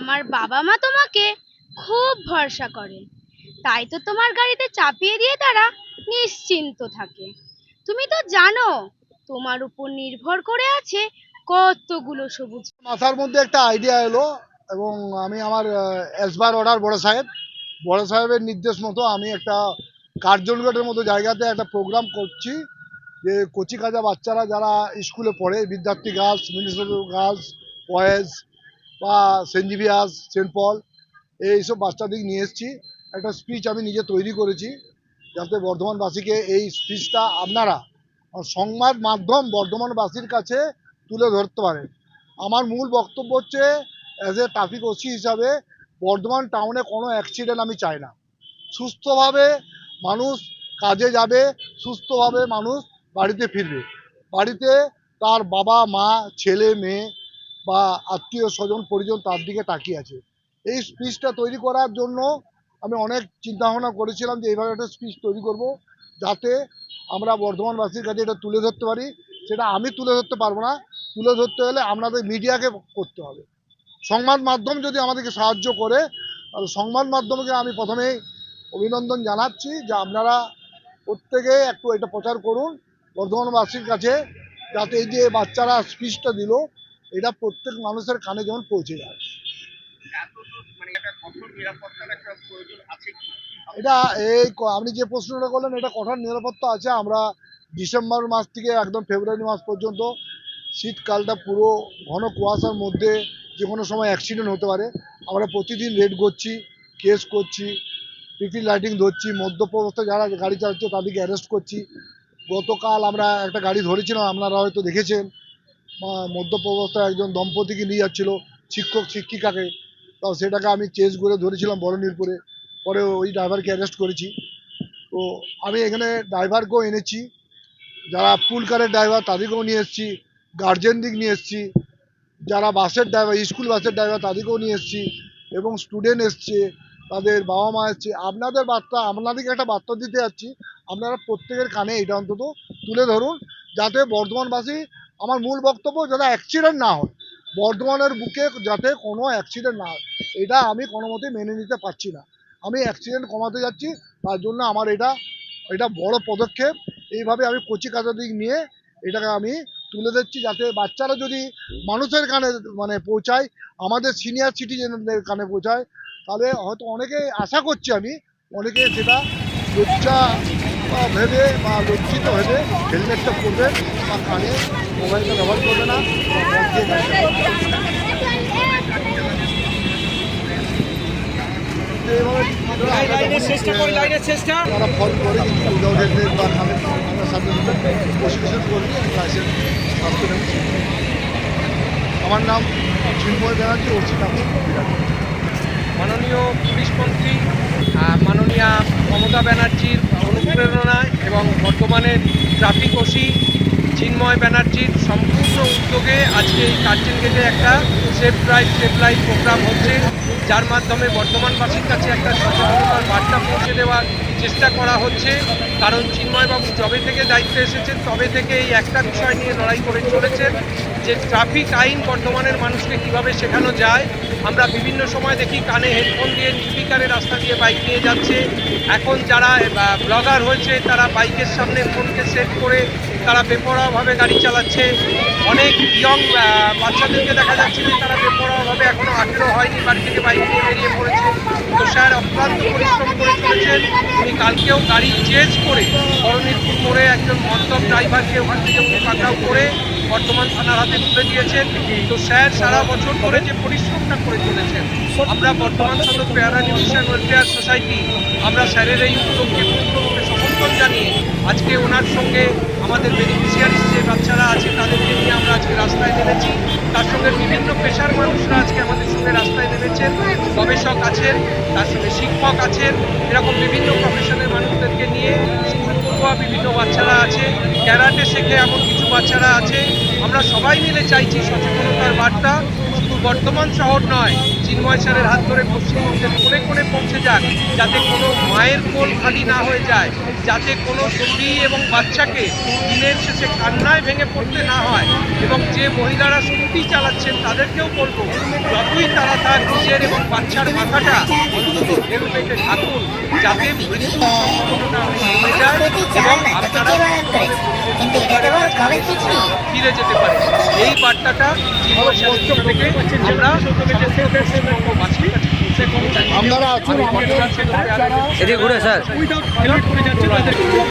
আমার বাবা মা তোমাকে খুব ভরসা করে। তাই তো তোমার গাড়িতে চাপিয়ে দিয়ে তারা নিশ্চিন্ত থাকে। তুমি তো জানো, তোমার উপর নির্ভর করে আছে কতগুলো সবুজ মাথার মধ্যে একটা আইডিয়া এলো এবং আমি আমার এসবার অর্ডার বড় সাহেব। বড় সাহেবের নির্দেশ মতো আমি একটা কার্জনগেটের মতো জায়গাতে একটা প্রোগ্রাম করছি যে কচি কাজা বাচ্চারা যারা স্কুলে পড়ে, Vidyarthi girls municipal girls boys বা সেন্ট জিভিয়াস সেন্ট পল, এইসব বাচ্চাদের নিয়ে এসেছি। একটা স্পিচ আমি নিজে তৈরি করেছি, যাতে বর্ধমানবাসীকে এই স্পিচটা আপনারা সংবাদ মাধ্যম বর্ধমানবাসীর কাছে তুলে ধরতে পারেন। আমার মূল বক্তব্য হচ্ছে অ্যাজ এ ট্রাফিক ওসি হিসাবে বর্ধমান টাউনে কোনো অ্যাক্সিডেন্ট আমি চাই না। সুস্থভাবে মানুষ কাজে যাবে, সুস্থভাবে মানুষ বাড়িতে ফিরবে। বাড়িতে তার বাবা, মা, ছেলে, মেয়ে বা আত্মীয় স্বজন পরিজন তার দিকে তাকিয়ে আছে। এই স্পিচটা তৈরি করার জন্য আমি অনেক চিন্তা ভাবনা করেছিলাম যে এইভাবে একটা স্পিচ তৈরি করব যাতে আমরা বর্ধমানবাসীর কাছে এটা তুলে ধরতে পারি। সেটা আমি তুলে ধরতে পারব না। তুলে ধরতে হলে আপনাদের মিডিয়াকে করতে হবে। সংবাদ মাধ্যম যদি আমাদেরকে সাহায্য করে, তাহলে সংবাদ মাধ্যমকে আমি প্রথমেই অভিনন্দন জানাচ্ছি যে আপনারা প্রত্যেকে একটু এটা প্রচার করুন, বর্ধমানবাসীর কাছে, যাতে এই যে বাচ্চারা স্পিচটা দিল এটা প্রত্যেক মানুষের কানে যেমন পৌঁছে যায়। এটা এই আপনি যে প্রশ্নটা করলেন, এটা কঠোর নিরাপত্তা আছে। আমরা ডিসেম্বর মাস থেকে একদম ফেব্রুয়ারি মাস পর্যন্ত শীতকালটা পুরো ঘন কুয়াশার মধ্যে যে কোনো সময় অ্যাক্সিডেন্ট হতে পারে। আমরা প্রতিদিন রেড করছি কেস করছি পিপি লাইটিং ধরছি মদ্যপ অবস্থায় যারা গাড়ি চালাচ্ছে তাদেরকে অ্যারেস্ট করছি। গতকাল আমরা একটা গাড়ি ধরেছিলাম, আপনারা হয়তো দেখেছেন। অবস্থায় একজন দম্পতিকে নিয়ে যাচ্ছিল, শিক্ষক, শিক্ষিকাকে। তো সেটাকে আমি চেস করে ধরেছিলাম বড়নীরপুরে। পরে ওই ড্রাইভারকে অ্যারেস্ট করেছি। তো আমি এখানে ড্রাইভারকেও এনেছি। যারা পুল কারের ড্রাইভার তাদেরকেও নিয়ে এসেছি। গার্জেন দিক নিয়ে এসেছি। যারা বাসের ড্রাইভার স্কুল বাসের ড্রাইভার তাদেরকেও নিয়ে এসেছি। এবং স্টুডেন্ট এসছে, তাদের বাবা মা এসছে। আপনাদের বার্তা, আপনাদেরকে একটা বার্তা দিতে যাচ্ছি। আপনারা প্রত্যেকের কানে এটা অন্তত তুলে ধরুন, যাতে বর্ধমানবাসী আমার মূল বক্তব্য যাতে অ্যাক্সিডেন্ট না হয়। বর্ধমানের বুকে যাতে কোনো অ্যাক্সিডেন্ট না হয়। এটা আমি কোনো মতেই মেনে নিতে পারছি না। আমি অ্যাক্সিডেন্ট কমাতে যাচ্ছি, তার জন্য আমার এটা এটা বড় পদক্ষেপ। এইভাবে আমি কচি কাজা দিক নিয়ে এটাকে আমি তুলে দিচ্ছি যাতে বাচ্চারা যদি মানুষের কানে মানে পৌঁছায়, আমাদের সিনিয়র সিটিজেনদের কানে পৌঁছায়, তাহলে হয়তো অনেকে আশা করছি আমি, অনেকে সেটা লজ্জা ভেবে বা লজ্জিত ভেবে হেলমেটটা পরবে বা কানে মোবাইলটা ব্যবহার করবে না। চেষ্টা করি তারা কিন্তু বা আমার সাথে লাইসেন্স নাম চিন্ময় ব্যানার্জি ঠাকুর মাননীয় পুলিশ মন্ত্রী মাননীয়া মমতা ব্যানার্জির অনুপ্রেরণায় এবং বর্তমানে ট্রাফিক ওসি চিন্ময় ব্যানার্জির সম্পূর্ণ উদ্যোগে আজকে এই কার্টিন গেটে একটা safe drive safe life program হচ্ছে। যার মাধ্যমে বর্তমানবাসীর কাছে একটা সচেতনতার বার্তা পৌঁছে দেওয়ার চেষ্টা করা হচ্ছে, কারণ চিন্ময়বাবু যবে থেকে দায়িত্বে এসেছেন, তবে থেকে এই একটা বিষয় নিয়ে লড়াই করে চলেছেন, যে ট্রাফিক আইন বর্তমানের মানুষকে কীভাবে শেখানো যায়। আমরা বিভিন্ন সময় দেখি কানে হেডফোন দিয়ে নির্বিকারে রাস্তা দিয়ে বাইক নিয়ে যাচ্ছে। এখন যারা ব্লগার হয়েছে, তারা বাইকের সামনে ফোনকে সেট করে তারা বেপরোয়াভাবে গাড়ি চালাচ্ছে। অনেক ইয়ং বাচ্চাদেরকে দেখা যাচ্ছে যে তারা বেপরোয়াভাবে এখনও আঠেরো হয়নি, বাড়ি থেকে বাইক নিয়ে বেরিয়ে পড়েছে। তো স্যার অক্লান্ত পরিশ্রম করে চলেছেন উনি কালকেও গাড়ি চেঞ্জ করে করণীরপুর মোড়ে একজন মন্তব ড্রাইভারকে ওখান থেকে উনি পাকড়াও করে বর্তমান থানার হাতে তুলে দিয়েছেন। তো স্যার, সারা বছর ধরে যে পরিশ্রমটা করে চলেছেন, আমরা বর্তমান সদর প্যারা নিউট্রিশন ওয়েলফেয়ার সোসাইটি, আমরা স্যারের এই উদ্যোগকে সমর্থন জানিয়ে আজকে ওনার সঙ্গে আমাদের বেনিফিশিয়ারিস যে বাচ্চারা আছে, তাদেরকে নিয়ে আমরা আজকে রাস্তায় নেমেছি। তার সঙ্গে বিভিন্ন পেশার মানুষরা আজকে আমাদের সঙ্গে রাস্তায় নেমেছেন। গবেষক আছেন, তার সঙ্গে শিক্ষক আছেন, এরকম বিভিন্ন প্রফেশনের মানুষদেরকে নিয়ে স্কুল পড়ুয়া বিভিন্ন বাচ্চারা আছে ক্যারাটে শেখে এমন কিছু বাচ্চারা আছে। আমরা সবাই মিলে চাইছি সচেতনতার বার্তা। বর্তমান শহর নয়। চিন্ময় স্যারের হাত ধরে পশ্চিমবঙ্গের কোনে কোণে পৌঁছে যাক, যাতে কোনো মায়ের কোল খালি না হয়ে যায়, যাতে কোনো স্ত্রী এবং বাচ্চাকে দিনের শেষে কান্নায় ভেঙে পড়তে না হয় এবং যে মহিলারা স্কুটি চালাচ্ছেন তাদেরকেও বলব, যতই তারা তার নিজের এবং বাচ্চার মাথাটা অন্তত থাকুন যাতে চিঠি ফিরে যেতে পারে এই বার্তাটা স্যারের থেকে আপনারা আছেন? এদিকে ঘুরে স্যার। পরে যাচ্ছে